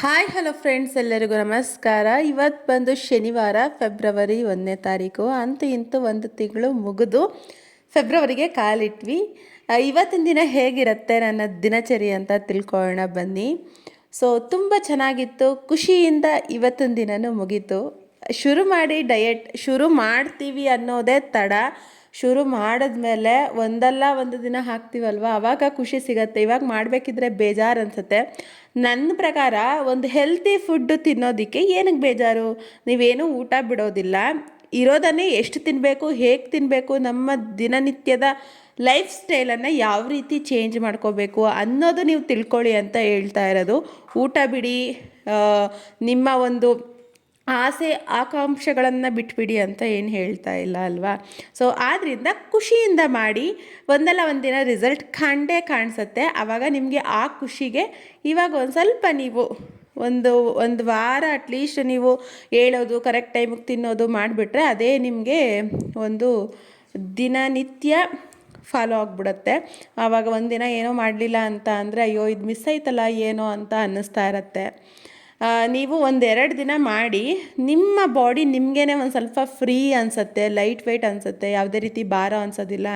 Hi hello friends ಎಲ್ಲರಿಗೂ ನಮಸ್ಕಾರ. ಇವತ್ತು ಬಂದು ಶನಿವಾರ ಫೆಬ್ರವರಿ ಒಂದನೇ ತಾರೀಕು. ಅಂತ ಇಂತೂ ಒಂದು ತಿಂಗಳು ಮುಗಿದು. ಫೆಬ್ರವರಿಗೆ ಕಾಲಿಟ್ವಿ. ಇವತ್ತಿನ ದಿನ ಹೇಗಿರುತ್ತೆ ನನ್ನ ದಿನಚರಿ ಅಂತ ತಿಳ್ಕೊಳ್ಳೋಣ ಬನ್ನಿ. ಸೊ ತುಂಬ ಚೆನ್ನಾಗಿತ್ತು. ಖುಷಿಯಿಂದ ಇವತ್ತಿನ ದಿನವೂ ಮುಗೀತು. ಶುರು ಮಾಡಿ ಡಯೆಟ್ ಶುರು ಮಾಡ್ತೀವಿ ಅನ್ನೋದೇ ತಡ. ಶುರು ಮಾಡಿದ್ಮೇಲೆ ಒಂದಲ್ಲ ಒಂದು ದಿನ ಹಾಕ್ತೀವಲ್ವ? ಆವಾಗ ಖುಷಿ ಸಿಗತ್ತೆ. ಇವಾಗ ಮಾಡಬೇಕಿದ್ರೆ ಬೇಜಾರು ಅನಿಸುತ್ತೆ. ನನ್ನ ಪ್ರಕಾರ ಒಂದು ಹೆಲ್ತಿ ಫುಡ್ ತಿನ್ನೋದಕ್ಕೆ ಏನಕ್ಕೆ ಬೇಜಾರು? ನೀವೇನು ಊಟ ಬಿಡೋದಿಲ್ಲ. ಇರೋದನ್ನೇ ಎಷ್ಟು ತಿನ್ನಬೇಕು ಹೇಗೆ ತಿನ್ನಬೇಕು ನಮ್ಮ ದಿನನಿತ್ಯದ ಲೈಫ್ ಸ್ಟೈಲನ್ನು ಯಾವ ರೀತಿ ಚೇಂಜ್ ಮಾಡ್ಕೋಬೇಕು ಅನ್ನೋದು ನೀವು ತಿಳ್ಕೊಳ್ಳಿ ಅಂತ ಹೇಳ್ತಾ ಇರೋದು. ಊಟ ಬಿಡಿ ನಿಮ್ಮ ಒಂದು ಆಸೆ ಆಕಾಂಕ್ಷೆಗಳನ್ನು ಬಿಟ್ಬಿಡಿ ಅಂತ ಏನು ಹೇಳ್ತಾ ಇಲ್ಲ ಅಲ್ವಾ? ಸೊ ಆದ್ದರಿಂದ ಖುಷಿಯಿಂದ ಮಾಡಿ, ಒಂದಲ್ಲ ಒಂದಿನ ರಿಸಲ್ಟ್ ಕಂಡೇ ಕಾಣಿಸುತ್ತೆ. ಆವಾಗ ನಿಮಗೆ ಆ ಖುಷಿಗೆ ಇವಾಗ ಒಂದು ಸ್ವಲ್ಪ ನೀವು ಒಂದು ಒಂದು ವಾರ ಅಟ್ಲೀಸ್ಟ್ ನೀವು ಹೇಳೋದು ಕರೆಕ್ಟ್ ಟೈಮಿಗೆ ತಿನ್ನೋದು ಮಾಡಿಬಿಟ್ರೆ ಅದೇ ನಿಮಗೆ ಒಂದು ದಿನನಿತ್ಯ ಫಾಲೋ ಆಗಿಬಿಡುತ್ತೆ. ಆವಾಗ ಒಂದಿನ ಏನೋ ಮಾಡಲಿಲ್ಲ ಅಂತ ಅಂದರೆ, ಅಯ್ಯೋ, ಇದು ಮಿಸ್ ಆಯ್ತಲ್ಲ, ಏನೋ ಅಂತ ಅನ್ನಿಸ್ತಾ ಇರತ್ತೆ. ನೀವು ಒಂದೆರಡು ದಿನ ಮಾಡಿ, ನಿಮ್ಮ ಬಾಡಿ ನಿಮಗೇನೆ ಒಂದು ಸ್ವಲ್ಪ ಫ್ರೀ ಅನಿಸುತ್ತೆ ಲೈಟ್ ವೆಯ್ಟ್ ಅನಿಸುತ್ತೆ, ಯಾವುದೇ ರೀತಿ ಭಾರ ಅನ್ಸೋದಿಲ್ಲ.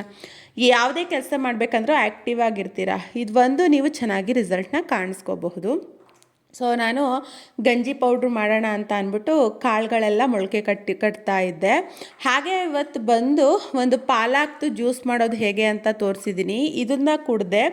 ಯಾವುದೇ ಕೆಲಸ ಮಾಡಬೇಕಂದ್ರೂ ಆ್ಯಕ್ಟಿವ್ ಆಗಿರ್ತೀರ. ಇದು ಒಂದು ನೀವು ಚೆನ್ನಾಗಿ ರಿಸಲ್ಟ್ನ ಕಾಣಿಸ್ಕೋಬಹುದು. ಸೊ ನಾನು ಗಂಜಿ ಪೌಡ್ರ್ ಮಾಡೋಣ ಅಂತ ಅಂದ್ಬಿಟ್ಟು ಕಾಳುಗಳೆಲ್ಲ ಮೊಳಕೆ ಕಟ್ಟಿ, ಕಟ್ತಾ ಇದ್ದೆ. ಹಾಗೆ ಇವತ್ತು ಬಂದು ಒಂದು ಪಾಲಾಕ್ದು ಜ್ಯೂಸ್ ಮಾಡೋದು ಹೇಗೆ ಅಂತ ತೋರಿಸಿದ್ದೀನಿ ಇದನ್ನ ಕುಡಿದೆ.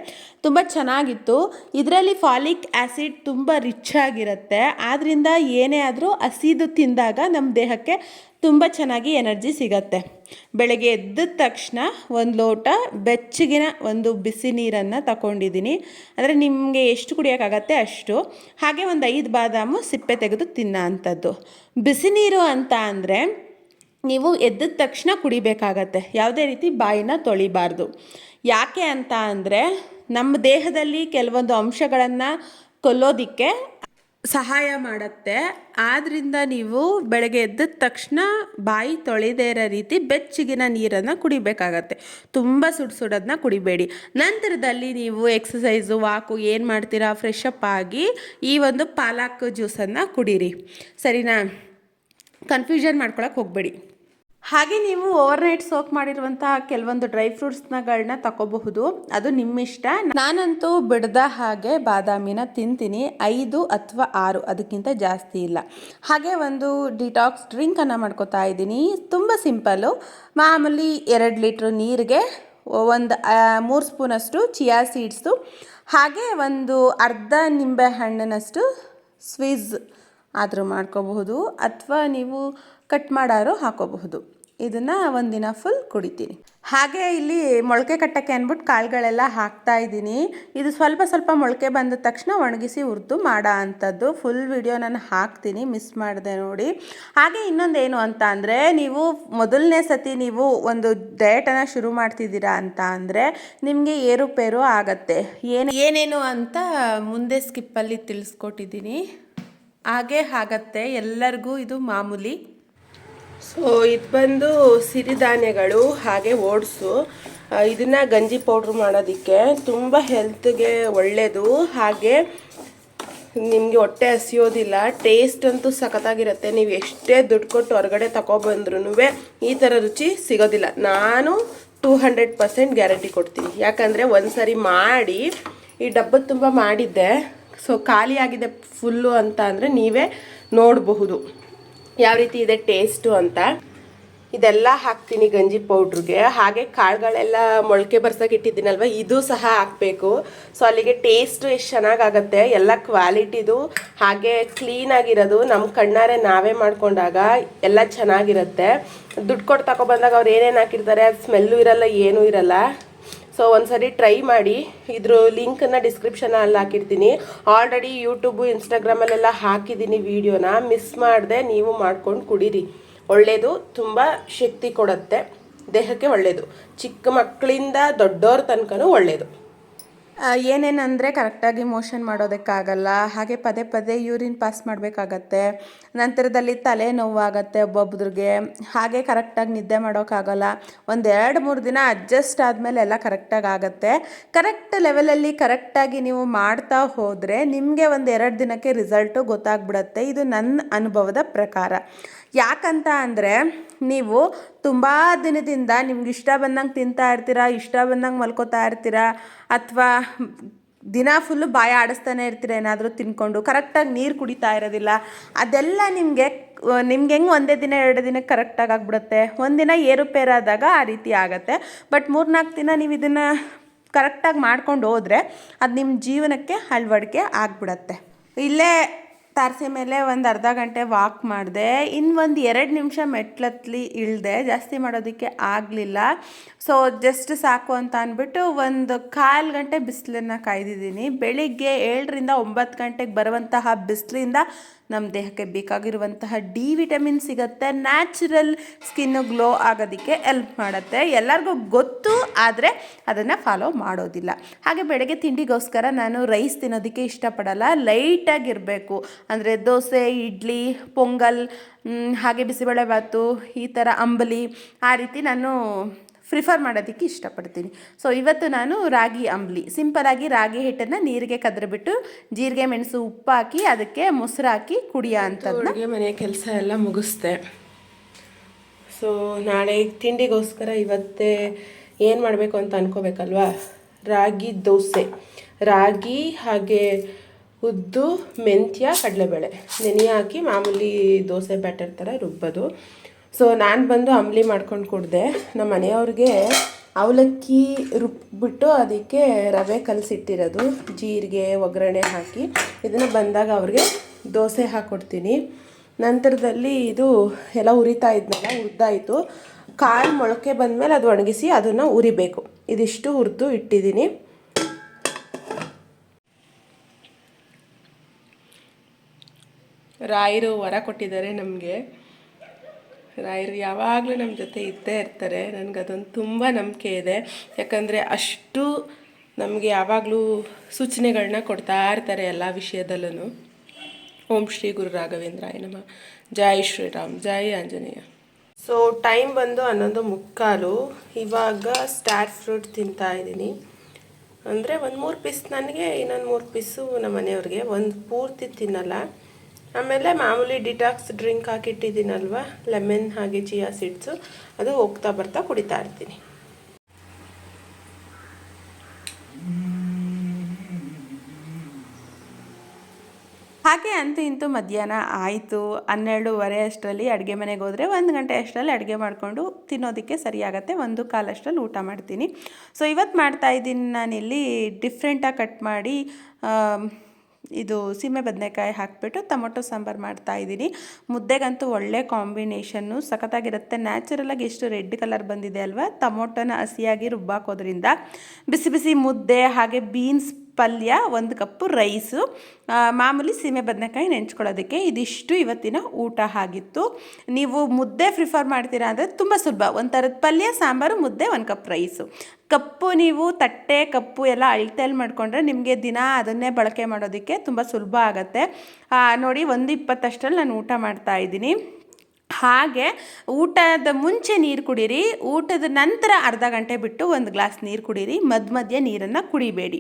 ತುಂಬ ಚೆನ್ನಾಗಿತ್ತು. ಇದರಲ್ಲಿ ಫಾಲಿಕ್ ಆ್ಯಸಿಡ್ ತುಂಬ ರಿಚ್ ಆಗಿರುತ್ತೆ. ಆದ್ದರಿಂದ ಏನೇ ಆದರೂ ಹಸಿದು ತಿಂದಾಗ ನಮ್ಮ ದೇಹಕ್ಕೆ ತುಂಬ ಚೆನ್ನಾಗಿ ಎನರ್ಜಿ ಸಿಗತ್ತೆ. ಬೆಳಗ್ಗೆ ಎದ್ದ ತಕ್ಷಣ ಒಂದು ಲೋಟ ಬೆಚ್ಚಗಿನ ಒಂದು ಬಿಸಿ ನೀರನ್ನು ತಗೊಂಡಿದ್ದೀನಿ. ಅಂದರೆ ನಿಮಗೆ ಎಷ್ಟು ಕುಡಿಯೋಕ್ಕಾಗತ್ತೆ ಅಷ್ಟು. ಹಾಗೆ ಒಂದು ಐದು ಬಾದಾಮು ಸಿಪ್ಪೆ ತೆಗೆದು ತಿನ್ನೋ ಅಂಥದ್ದು. ಬಿಸಿ ನೀರು ಅಂತ ಅಂದರೆ ನೀವು ಎದ್ದ ತಕ್ಷಣ ಕುಡಿಬೇಕಾಗತ್ತೆ. ಯಾವುದೇ ರೀತಿ ಬಾಯಿನ ತೊಳಿಬಾರ್ದು. ಯಾಕೆ ಅಂತ ಅಂದರೆ ನಮ್ಮ ದೇಹದಲ್ಲಿ ಕೆಲವೊಂದು ಅಂಶಗಳನ್ನು ಕೊಲ್ಲೋದಿಕ್ಕೆ ಸಹಾಯ ಮಾಡುತ್ತೆ. ಆದ್ದರಿಂದ ನೀವು ಬೆಳಗ್ಗೆ ಎದ್ದ ತಕ್ಷಣ ಬಾಯಿ ತೊಳೆದೇ ಇರೋ ರೀತಿ ಬೆಚ್ಚಗಿನ ನೀರನ್ನು ಕುಡಿಬೇಕಾಗತ್ತೆ. ತುಂಬ ಸುಡು ಸುಡೋದನ್ನ ಕುಡಿಬೇಡಿ. ನಂತರದಲ್ಲಿ ನೀವು ಎಕ್ಸಸೈಸು ವಾಕು ಏನು ಮಾಡ್ತೀರಾ? ಫ್ರೆಶ್ ಅಪ್ ಆಗಿ ಈ ಒಂದು ಪಾಲಕ್ ಜ್ಯೂಸನ್ನು ಕುಡೀರಿ. ಸರಿನಾ? ಕನ್ಫ್ಯೂಷನ್ ಮಾಡ್ಕೊಳಕ್ಕೆ ಹೋಗಬೇಡಿ. ಹಾಗೆ ನೀವು ಓವರ್ನೈಟ್ ಸೋಕ್ ಮಾಡಿರುವಂತಹ ಕೆಲವೊಂದು ಡ್ರೈ ಫ್ರೂಟ್ಸ್ನಗಳನ್ನ ತಗೋಬಹುದು ಅದು ನಿಮ್ಮ ಇಷ್ಟ ನಾನಂತೂ ಬಿಡದ ಹಾಗೆ ಬಾದಾಮಿನ ತಿಂತೀನಿ. ಐದು ಅಥವಾ ಆರು ಅದಕ್ಕಿಂತ ಜಾಸ್ತಿ ಇಲ್ಲ. ಹಾಗೆ ಒಂದು ಡಿಟಾಕ್ಸ್ ಡ್ರಿಂಕನ್ನು ಮಾಡ್ಕೋತಾ ಇದ್ದೀನಿ. ತುಂಬ ಸಿಂಪಲ್ಲು ಮಾಮೂಲಿ ಎರಡು ಲೀಟ್ರ್ ನೀರಿಗೆ ಒಂದು ಮೂರು ಸ್ಪೂನಷ್ಟು ಚಿಯಾ ಸೀಡ್ಸು ಹಾಗೆ ಒಂದು ಅರ್ಧ ನಿಂಬೆ ಹಣ್ಣಿನಷ್ಟು ಸ್ವೀಝ್ ಆದರೂ ಮಾಡ್ಕೋಬಹುದು. ಅಥವಾ ನೀವು ಕಟ್ ಮಾಡಾರು ಹಾಕೋಬಹುದು. ಇದನ್ನು ಒಂದಿನ ಫುಲ್ ಕುಡಿತೀನಿ. ಹಾಗೆ ಇಲ್ಲಿ ಮೊಳಕೆ ಕಟ್ಟಕ್ಕೆ ಅಂದ್ಬಿಟ್ಟು ಕಾಳುಗಳೆಲ್ಲ ಹಾಕ್ತಾ ಇದ್ದೀನಿ. ಇದು ಸ್ವಲ್ಪ ಸ್ವಲ್ಪ ಮೊಳಕೆ ಬಂದ ತಕ್ಷಣ ಒಣಗಿಸಿ ಉರ್ದು ಮಾಡೋ ಅಂಥದ್ದು ಫುಲ್ ವಿಡಿಯೋ ನಾನು ಹಾಕ್ತೀನಿ ಮಿಸ್ ಮಾಡಿದೆ ನೋಡಿ. ಹಾಗೆ ಇನ್ನೊಂದೇನು ಅಂತ ಅಂದರೆ, ನೀವು ಮೊದಲನೇ ಸತಿ ನೀವು ಒಂದು ಡಯಟನ್ನು ಶುರು ಮಾಡ್ತಿದ್ದೀರಾ ಅಂತ ಅಂದರೆ, ನಿಮಗೆ ಏರುಪೇರು ಆಗತ್ತೆ. ಏನು, ಏನೇನು ಅಂತ ಮುಂದೆ ಸ್ಕಿಪ್ಪಲ್ಲಿ ತಿಳಿಸ್ಕೊಟ್ಟಿದ್ದೀನಿ. ಹಾಗೆ ಆಗತ್ತೆ. ಎಲ್ಲರಿಗೂ ಇದು ಮಾಮೂಲಿ ಸೊ, ಇದು ಬಂದು ಸಿರಿಧಾನ್ಯಗಳು ಹಾಗೆ ಓಟ್ಸು. ಇದನ್ನು ಗಂಜಿ ಪೌಡ್ರ್ ಮಾಡೋದಕ್ಕೆ ತುಂಬ ಹೆಲ್ತ್ಗೆ ಒಳ್ಳೆಯದು ಹಾಗೆ ನಿಮಗೆ ಹೊಟ್ಟೆ ಹಸಿಯೋದಿಲ್ಲ, ಟೇಸ್ಟ್ ಅಂತೂ ಸಖತ್ತಾಗಿರುತ್ತೆ. ನೀವು ಎಷ್ಟೇ ದುಡ್ಡು ಕೊಟ್ಟು ಹೊರಗಡೆ ತಗೊಬಂದ್ರೂ ಈ ಥರ ರುಚಿ ಸಿಗೋದಿಲ್ಲ. ನಾನು ಟೂ ಹಂಡ್ರೆಡ್ ಪರ್ಸೆಂಟ್ ಗ್ಯಾರಂಟಿ ಕೊಡ್ತೀನಿ. ಯಾಕಂದರೆ ಒಂದು ಸರಿ ಮಾಡಿ, ಈ ಡಬ್ಬ ತುಂಬ ಮಾಡಿದ್ದೆ. ಸೊ, ಖಾಲಿಯಾಗಿದೆ ಫುಲ್ಲು ಅಂತ ಅಂದರೆ ನೀವೇ ನೋಡಬಹುದು. ಯಾವ ರೀತಿ ಇದೆ ಟೇಸ್ಟು ಅಂತ. ಇದೆಲ್ಲ ಹಾಕ್ತೀನಿ ಗಂಜಿ ಪೌಡ್ರಿಗೆ ಹಾಗೆ ಕಾಳುಗಳೆಲ್ಲ ಮೊಳಕೆ ಬರ್ಸೋಕೆ ಇಟ್ಟಿದ್ದೀನಲ್ವ, ಇದು ಸಹ ಹಾಕಬೇಕು. ಸೊ ಅಲ್ಲಿಗೆ ಟೇಸ್ಟು ಎಷ್ಟು ಚೆನ್ನಾಗಾಗತ್ತೆ, ಎಲ್ಲ ಕ್ವಾಲಿಟಿದು ಹಾಗೆ ಕ್ಲೀನಾಗಿರೋದು ನಮ್ಮ ಕಣ್ಣಾರೆ ನಾವೇ ಮಾಡ್ಕೊಂಡಾಗ ಎಲ್ಲ ಚೆನ್ನಾಗಿರುತ್ತೆ. ದುಡ್ಡು ಕೊಟ್ಟು ತಗೊಬಂದಾಗ ಅವ್ರು ಏನೇನು ಹಾಕಿರ್ತಾರೆ, ಅದು ಸ್ಮೆಲ್ಲು ಇರಲ್ಲ, ಏನೂ ಇರಲ್ಲ. ಸೊ ಒಂದ್ಸರಿ ಟ್ರೈ ಮಾಡಿ. ಇದ್ರ ಲಿಂಕನ್ನು ಡಿಸ್ಕ್ರಿಪ್ಷನಲ್ಲಿ ಹಾಕಿರ್ತೀನಿ. ಆಲ್ರೆಡಿ ಯೂಟ್ಯೂಬು ಇನ್ಸ್ಟಾಗ್ರಾಮಲ್ಲೆಲ್ಲ ಹಾಕಿದ್ದೀನಿ ವಿಡಿಯೋನ ಮಿಸ್ ಮಾಡದೆ ನೀವು ಮಾಡ್ಕೊಂಡು ಕುಡೀರಿ. ಒಳ್ಳೆಯದು ತುಂಬ ಶಕ್ತಿ ಕೊಡುತ್ತೆ. ದೇಹಕ್ಕೆ ಒಳ್ಳೆಯದು ಚಿಕ್ಕ ಮಕ್ಕಳಿಂದ ದೊಡ್ಡವ್ರ ತನಕನೂ ಒಳ್ಳೆಯದು ಏನೇನಂದರೆ ಕರೆಕ್ಟಾಗಿ ಮೋಷನ್ ಮಾಡೋದಕ್ಕಾಗಲ್ಲ, ಹಾಗೆ ಪದೇ ಪದೇ ಯೂರಿನ್ ಪಾಸ್ ಮಾಡಬೇಕಾಗತ್ತೆ, ನಂತರದಲ್ಲಿ ತಲೆ ನೋವಾಗತ್ತೆ ಒಬ್ಬೊಬ್ರಿಗೆ ಹಾಗೆ ಕರೆಕ್ಟಾಗಿ ನಿದ್ದೆ ಮಾಡೋಕ್ಕಾಗಲ್ಲ ಒಂದು ಎರಡು ಮೂರು ದಿನ ಅಡ್ಜಸ್ಟ್ ಆದಮೇಲೆ ಎಲ್ಲ ಕರೆಕ್ಟಾಗಿ ಆಗುತ್ತೆ. ಕರೆಕ್ಟ್ ಲೆವೆಲಲ್ಲಿ ಕರೆಕ್ಟಾಗಿ ನೀವು ಮಾಡ್ತಾ ಹೋದರೆ ನಿಮಗೆ ಒಂದು ಎರಡು ದಿನಕ್ಕೆ ರಿಸಲ್ಟು ಗೊತ್ತಾಗ್ಬಿಡತ್ತೆ. ಇದು ನನ್ನ ಅನುಭವದ ಪ್ರಕಾರ. ಯಾಕಂತ ಅಂದರೆ ನೀವು ತುಂಬ ದಿನದಿಂದ ನಿಮ್ಗೆ ಇಷ್ಟ ಬಂದಂಗೆ ತಿಂತಾ ಇರ್ತೀರಾ, ಇಷ್ಟ ಬಂದಂಗೆ ಮಲ್ಕೋತಾ ಇರ್ತೀರಾ, ಅಥವಾ ದಿನ ಫುಲ್ಲು ಬಾಯ ಆಡಿಸ್ತಾನೆ ಇರ್ತೀರ ಏನಾದರೂ ತಿನ್ಕೊಂಡು ಕರೆಕ್ಟಾಗಿ ನೀರು ಕುಡಿತಾ ಇರೋದಿಲ್ಲ, ಅದೆಲ್ಲ ನಿಮಗೆ, ನಿಮ್ಗೆ ಹೆಂಗೆ ಒಂದೇ ದಿನ, ಎರಡು ದಿನಕ್ಕೆ ಕರೆಕ್ಟಾಗಿ ಆಗಿಬಿಡುತ್ತೆ? ಒಂದಿನ ಏರುಪೇರಾದಾಗ ಆ ರೀತಿ ಆಗುತ್ತೆ. ಬಟ್ ಮೂರ್ನಾಲ್ಕು ದಿನ ನೀವು ಇದನ್ನು ಕರೆಕ್ಟಾಗಿ ಮಾಡ್ಕೊಂಡು ಹೋದರೆ ಅದು ನಿಮ್ಮ ಜೀವನಕ್ಕೆ ಅಳವಡಿಕೆ ಆಗಿಬಿಡತ್ತೆ. ಇಲ್ಲೇ ತಾರಸಿ ಮೇಲೆ ಒಂದು ಅರ್ಧ ಗಂಟೆ ವಾಕ್ ಮಾಡಿದೆ. ಇನ್ನು ಒಂದು ಎರಡು ನಿಮಿಷ ಮೆಟ್ಲತ್ಲಿ ಇಳಿದೆ. ಜಾಸ್ತಿ ಮಾಡೋದಕ್ಕೆ ಆಗಲಿಲ್ಲ. ಸೊ ಜಸ್ಟ್ ಸಾಕು ಅಂತ ಅಂದ್ಬಿಟ್ಟು ಒಂದು ಕಾಲು ಗಂಟೆ ಬಿಸಿಲನ್ನು ಕಾಯ್ದಿದ್ದೀನಿ. ಬೆಳಿಗ್ಗೆ ಏಳರಿಂದ ಒಂಬತ್ತು ಗಂಟೆಗೆ ಬರುವಂತಹ ಬಿಸಿಲಿಂದ ನಮ್ಮ ದೇಹಕ್ಕೆ ಬೇಕಾಗಿರುವಂತಹ ಡಿ ವಿಟಮಿನ್ ಸಿಗುತ್ತೆ. ನ್ಯಾಚುರಲ್ ಸ್ಕಿನ್ನು ಗ್ಲೋ ಆಗೋದಕ್ಕೆ ಎಲ್ಪ್ ಮಾಡುತ್ತೆ. ಎಲ್ಲರಿಗೂ ಗೊತ್ತು ಆದರೆ ಅದನ್ನು ಫಾಲೋ ಮಾಡೋದಿಲ್ಲ. ಹಾಗೆ ಬೆಳಗ್ಗೆ ತಿಂಡಿಗೋಸ್ಕರ ನಾನು ರೈಸ್ ತಿನ್ನೋದಕ್ಕೆ ಇಷ್ಟಪಡಲ್ಲ. ಲೈಟಾಗಿರಬೇಕು ಅಂದರೆ ದೋಸೆ, ಇಡ್ಲಿ, ಪೊಂಗಲ್ ಹಾಗೆ ಬಿಸಿಬೇಳೆಭಾತು ಈ ಥರ ಅಂಬಲಿ, ಆ ರೀತಿ ನಾನು ಪ್ರಿಫರ್ ಮಾಡೋದಕ್ಕೆ ಇಷ್ಟಪಡ್ತೀನಿ. ಸೊ ಇವತ್ತು ನಾನು ರಾಗಿ ಅಂಬ್ಲಿ ಸಿಂಪಲಾಗಿ ರಾಗಿ ಹಿಟ್ಟನ್ನು ನೀರಿಗೆ ಕದ್ರಿಬಿಟ್ಟು ಜೀರಿಗೆ, ಮೆಣಸು, ಉಪ್ಪು ಹಾಕಿ ಅದಕ್ಕೆ ಮೊಸರು ಹಾಕಿ ಕುಡಿಯೋ ಅಂಥದ್ದು ಮನೆ ಕೆಲಸ ಎಲ್ಲ ಮುಗಿಸ್ದೆ. ಸೊ ನಾಳೆ ತಿಂಡಿಗೋಸ್ಕರ ಇವತ್ತೇ ಏನು ಮಾಡಬೇಕು ಅಂತ ಅನ್ಕೋಬೇಕಲ್ವಾ? ರಾಗಿ ದೋಸೆ. ರಾಗಿ ಹಾಗೆ ಉದ್ದು ಮೆಂತ್ಯ, ಕಡಲೆಬೇಳೆ. ನೆನೆ ಹಾಕಿ ಮಾಮೂಲಿ ದೋಸೆ ಬ್ಯಾಟರ್ ಥರ ರುಬ್ಬೋದು. ಸೊ ನಾನು ಬಂದು ಅಂಬ್ಲಿ ಮಾಡ್ಕೊಂಡು ಕುಡಿದೆ. ನಮ್ಮ ಮನೆಯವ್ರಿಗೆ ಅವಲಕ್ಕಿ ರುಬ್ಬಿಟ್ಟು ಅದಕ್ಕೆ ರವೆ ಕಲಸಿಟ್ಟಿರೋದು. ಜೀರಿಗೆ, ಒಗ್ಗರಣೆ ಹಾಕಿ. ಇದನ್ನು ಬಂದಾಗ ಅವ್ರಿಗೆ ದೋಸೆ ಹಾಕ್ಕೊಡ್ತೀನಿ ನಂತರದಲ್ಲಿ ಇದು ಎಲ್ಲ ಉರಿತಾ ಇದ್ನಲ್ಲ ಹುರಿದಾಯಿತು ಕಾಳು ಮೊಳಕೆ ಬಂದಮೇಲೆ ಅದು ಒಣಗಿಸಿ ಅದನ್ನು ಉರಿಬೇಕು. ಇದಿಷ್ಟು ಹುರಿದು ಇಟ್ಟಿದ್ದೀನಿ. ರಾಯರು ವರ ಕೊಟ್ಟಿದ್ದಾರೆ ನಮಗೆ. ರಾಯರು ಯಾವಾಗಲೂ ನಮ್ಮ ಜೊತೆ ಇದ್ದೇ ಇರ್ತಾರೆ. ನನಗೆ ಅದೊಂದು ತುಂಬ ನಂಬಿಕೆ ಇದೆ. ಯಾಕಂದರೆ ಅಷ್ಟು ನಮಗೆ ಯಾವಾಗಲೂ ಸೂಚನೆಗಳನ್ನ ಕೊಡ್ತಾ ಇರ್ತಾರೆ ಎಲ್ಲ ವಿಷಯದಲ್ಲೂ ಓಂ ಶ್ರೀ ಗುರು ರಾಘವೇಂದ್ರಾಯ ನಮ. ಜೈ ಶ್ರೀರಾಮ್. ಜೈ ಆಂಜನೇಯ. ಸೊ ಟೈಮ್ ಬಂದು ಹನ್ನೊಂದು ಮುಕ್ಕಾಲು. ಇವಾಗ ಸ್ಟಾರ್ ಫ್ರೂಟ್ ತಿಂತಾ ಇದ್ದೀನಿ. ಅಂದರೆ ಒಂದು ಮೂರು ಪೀಸ್ ನನಗೆ ಇನ್ನೊಂದು ಮೂರು ಪೀಸು ನಮ್ಮ ಮನೆಯವ್ರಿಗೆ ಒಂದು ಪೂರ್ತಿ ತಿನ್ನಲ್ಲ. ಆಮೇಲೆ ಮಾಮೂಲಿ ಡಿಟಾಕ್ಸ್ ಡ್ರಿಂಕ್ ಹಾಕಿಟ್ಟಿದ್ದೀನಲ್ವ? ಲೆಮನ್ ಹಾಗೆ ಚಿಯಾ ಸೀಡ್ಸು ಅದು ಹೋಗ್ತಾ ಬರ್ತಾ ಕುಡಿತಾ ಇರ್ತೀನಿ. ಹಾಗೆ ಅಂತೂ ಇಂತೂ ಮಧ್ಯಾಹ್ನ ಆಯಿತು. ಹನ್ನೆರಡೂವರೆ ಅಷ್ಟರಲ್ಲಿ ಅಡುಗೆ ಮನೆಗೆ ಹೋದರೆ ಒಂದು ಗಂಟೆ ಅಷ್ಟರಲ್ಲಿ ಅಡುಗೆ ಮಾಡಿಕೊಂಡು ತಿನ್ನೋದಕ್ಕೆ ಸರಿಯಾಗತ್ತೆ. ಒಂದು ಕಾಲಷ್ಟರಲ್ಲಿ ಊಟ ಮಾಡ್ತೀನಿ. ಸೊ ಇವತ್ತು ಮಾಡ್ತಾ ಇದ್ದೀನಿ ನಾನಿಲ್ಲಿ ಡಿಫ್ರೆಂಟಾಗಿ ಕಟ್ ಮಾಡಿ ಇದು ಸೀಮೆ ಬದನೆಕಾಯಿ ಹಾಕಿಬಿಟ್ಟು ಟೊಮೊಟೊ ಸಾಂಬಾರು ಮಾಡ್ತಾ ಇದ್ದೀನಿ. ಮುದ್ದೆಗಂತೂ ಒಳ್ಳೆ ಕಾಂಬಿನೇಷನ್ನು ಸಖತ್ತಾಗಿರುತ್ತೆ. ನ್ಯಾಚುರಲಾಗಿ ಎಷ್ಟು ರೆಡ್ ಕಲರ್ ಬಂದಿದೆ ಅಲ್ವಾ? ಟೊಮೊಟೊನ ಹಸಿಯಾಗಿ ರುಬ್ಬಾಕೋದ್ರಿಂದ ಬಿಸಿ ಬಿಸಿ ಮುದ್ದೆ ಹಾಗೆ ಬೀನ್ಸ್ ಪಲ್ಯ, ಒಂದು ಕಪ್ಪು ರೈಸು ಮಾಮೂಲಿ ಸೀಮೆ ಬದನೆಕಾಯಿ ನೆಂಚ್ಕೊಳ್ಳೋದಕ್ಕೆ ಇದಿಷ್ಟು ಇವತ್ತಿನ ಊಟ ಆಗಿತ್ತು. ನೀವು ಮುದ್ದೆ ಪ್ರಿಫರ್ ಮಾಡ್ತೀರಾ ಅಂದರೆ ತುಂಬ ಸುಲಭ. ಒಂದು ಪಲ್ಯ, ಸಾಂಬಾರು, ಮುದ್ದೆ, ಒಂದು ಕಪ್ ರೈಸು. ಕಪ್ಪು ನೀವು ತಟ್ಟೆ, ಕಪ್ಪು ಎಲ್ಲ ಅಳತೆಯಲ್ಲಿ ಮಾಡಿಕೊಂಡ್ರೆ ನಿಮಗೆ ದಿನ ಅದನ್ನೇ ಬಳಕೆ ಮಾಡೋದಕ್ಕೆ ತುಂಬ ಸುಲಭ ಆಗುತ್ತೆ. ನೋಡಿ ಒಂದು ಇಪ್ಪತ್ತಷ್ಟರಲ್ಲಿ ನಾನು ಊಟ ಮಾಡ್ತಾ ಇದ್ದೀನಿ. ಹಾಗೆ ಊಟದ ಮುಂಚೆ ನೀರು ಕುಡೀರಿ, ಊಟದ ನಂತರ ಅರ್ಧ ಗಂಟೆ ಬಿಟ್ಟು ಒಂದು ಗ್ಲಾಸ್ ನೀರು ಕುಡೀರಿ ಮಧ್ಯ ಮಧ್ಯೆ ನೀರನ್ನು ಕುಡಿಬೇಡಿ.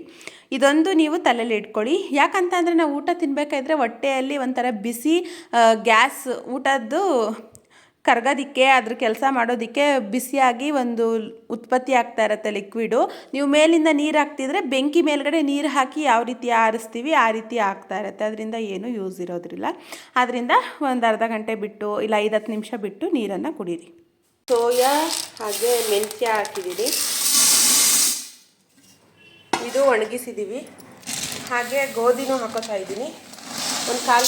ಇದೊಂದು ನೀವು ತಲೆಯಲ್ಲಿ ಇಟ್ಕೊಳ್ಳಿ. ಯಾಕಂತ ಅಂದರೆ ನಾವು ಊಟ ತಿನ್ನಬೇಕಾದ್ರೆ ಹೊಟ್ಟೆಯಲ್ಲಿ ಒಂಥರ ಬಿಸಿ ಗ್ಯಾಸ್ ಊಟದ್ದು ಕರ್ಗೋದಿಕ್ಕೆ, ಅದ್ರ ಕೆಲಸ ಮಾಡೋದಕ್ಕೆ ಬಿಸಿಯಾಗಿ ಒಂದು ಉತ್ಪತ್ತಿ ಆಗ್ತಾ ಇರುತ್ತೆ ಲಿಕ್ವಿಡು ನೀವು ಮೇಲಿಂದ ನೀರು ಹಾಕ್ತಿದ್ರೆ ಬೆಂಕಿ ಮೇಲ್ಗಡೆ ನೀರು ಹಾಕಿ ಯಾವ ರೀತಿ ಆರಿಸ್ತೀವಿ, ಆ ರೀತಿ ಆಗ್ತಾ ಇರುತ್ತೆ. ಅದರಿಂದ ಏನು ಯೂಸ್ ಇರೋದ್ರಿಲ್ಲ ಆದ್ದರಿಂದ ಒಂದು ಅರ್ಧ ಗಂಟೆ ಬಿಟ್ಟು ಇಲ್ಲ ಐದು ಹತ್ತು ನಿಮಿಷ ಬಿಟ್ಟು ನೀರನ್ನು ಕುಡೀರಿ. ಸೋಯಾ ಹಾಗೆ ಮೆಂತ್ಯ ಹಾಕಿದ್ದೀನಿ ಇದು ಒಣಗಿಸಿದ್ದೀವಿ ಹಾಗೆ ಗೋಧಿನೂ ಹಾಕೋತಾ ಇದ್ದೀನಿ. ಒಂದು ಕಾಲು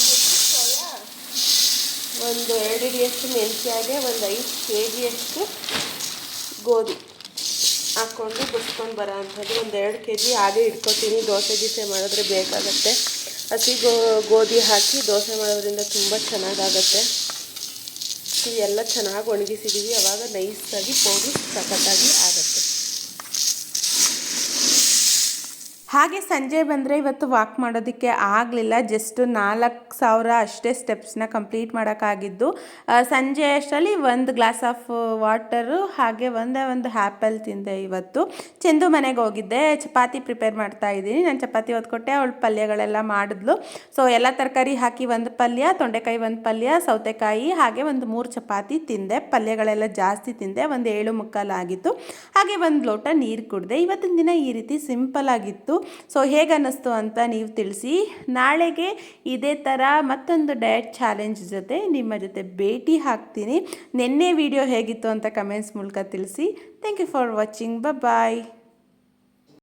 ಒಂದು ಎರಡು ಹಿಡಿಯಷ್ಟು ಮೆಂತ್ಯಾಗೆ ಒಂದು ಐದು ಕೆ ಜಿಯಷ್ಟು ಗೋಧಿ ಹಾಕ್ಕೊಂಡು ಬಸ್ಕೊಂಡು ಬರೋ ಅಂಥದ್ದು. ಒಂದು ಎರಡು ಕೆ ಜಿ ಹಾಗೆ ಇಟ್ಕೊತೀನಿ. ದೋಸೆ ಗೀಸೆ ಮಾಡಿದ್ರೆ ಬೇಕಾಗುತ್ತೆ. ಹಸಿ ಗೋ, ಗೋಧಿ ಹಾಕಿ ದೋಸೆ ಮಾಡೋದ್ರಿಂದ ತುಂಬ ಚೆನ್ನಾಗಾಗತ್ತೆ. ಎಲ್ಲ ಚೆನ್ನಾಗಿ ಒಣಗಿಸಿದ್ದೀವಿ ಅವಾಗ ನೈಸಾಗಿ ಪೌಡ್ರು ಸಖತ್ತಾಗಿ ಆಗುತ್ತೆ. ಹಾಗೆ ಸಂಜೆ ಬಂದರೆ ಇವತ್ತು ವಾಕ್ ಮಾಡೋದಕ್ಕೆ ಆಗಲಿಲ್ಲ. ಜಸ್ಟ್ ನಾಲ್ಕು ಸಾವಿರ ಅಷ್ಟೇ ಸ್ಟೆಪ್ಸ್ನ ಕಂಪ್ಲೀಟ್ ಮಾಡೋಕ್ಕಾಗಿದ್ದು ಸಂಜೆ ಅಷ್ಟರಲ್ಲಿ ಒಂದು ಗ್ಲಾಸ್ ಆಫ್ ವಾಟರು ಹಾಗೆ ಒಂದೇ ಒಂದು ಆ್ಯಪಲ್ ತಿಂದೆ ಇವತ್ತು. ಚಂದು ಮನೆಗೆ ಹೋಗಿದ್ದೆ, ಚಪಾತಿ ಪ್ರಿಪೇರ್ ಮಾಡ್ತಾ ಇದ್ದೀನಿ. ನಾನು ಚಪಾತಿ ಹೊತ್ಕೊಟ್ಟೆ, ಅವಳು ಪಲ್ಯಗಳೆಲ್ಲ ಮಾಡಿದ್ಲು. ಸೊ ಎಲ್ಲ ತರಕಾರಿ ಹಾಕಿ ಒಂದು ಪಲ್ಯ, ತೊಂಡೆಕಾಯಿ ಒಂದು ಪಲ್ಯ, ಸೌತೆಕಾಯಿ, ಹಾಗೆ ಒಂದು ಮೂರು ಚಪಾತಿ ತಿಂದೆ. ಪಲ್ಯಗಳೆಲ್ಲ ಜಾಸ್ತಿ ತಿಂದೆ, ಒಂದು ಏಳು ಮುಕ್ಕಾಲು ಆಗಿತ್ತು. ಹಾಗೆ ಒಂದು ಲೋಟ ನೀರು ಕುಡಿದೆ. ಇವತ್ತಿನ ದಿನ ಈ ರೀತಿ ಸಿಂಪಲ್ ಆಗಿತ್ತು. ಸೊ ಹೇಗೆ ಅನ್ನಿಸ್ತು ಅಂತ ನೀವು ತಿಳಿಸಿ. ನಾಳೆಗೆ ಇದೇ ಥರ ಮತ್ತೊಂದು ಡಯಟ್ ಚಾಲೆಂಜ್ ಜೊತೆ ನಿಮ್ಮ ಜೊತೆ ಭೇಟಿ ಹಾಕ್ತೀನಿ ನಿನ್ನೆ ವಿಡಿಯೋ ಹೇಗಿತ್ತು ಅಂತ ಕಮೆಂಟ್ಸ್ ಮೂಲಕ ತಿಳಿಸಿ. ಥ್ಯಾಂಕ್ ಯು ಫಾರ್ ವಾಚಿಂಗ್ ಬ ಬಾಯ್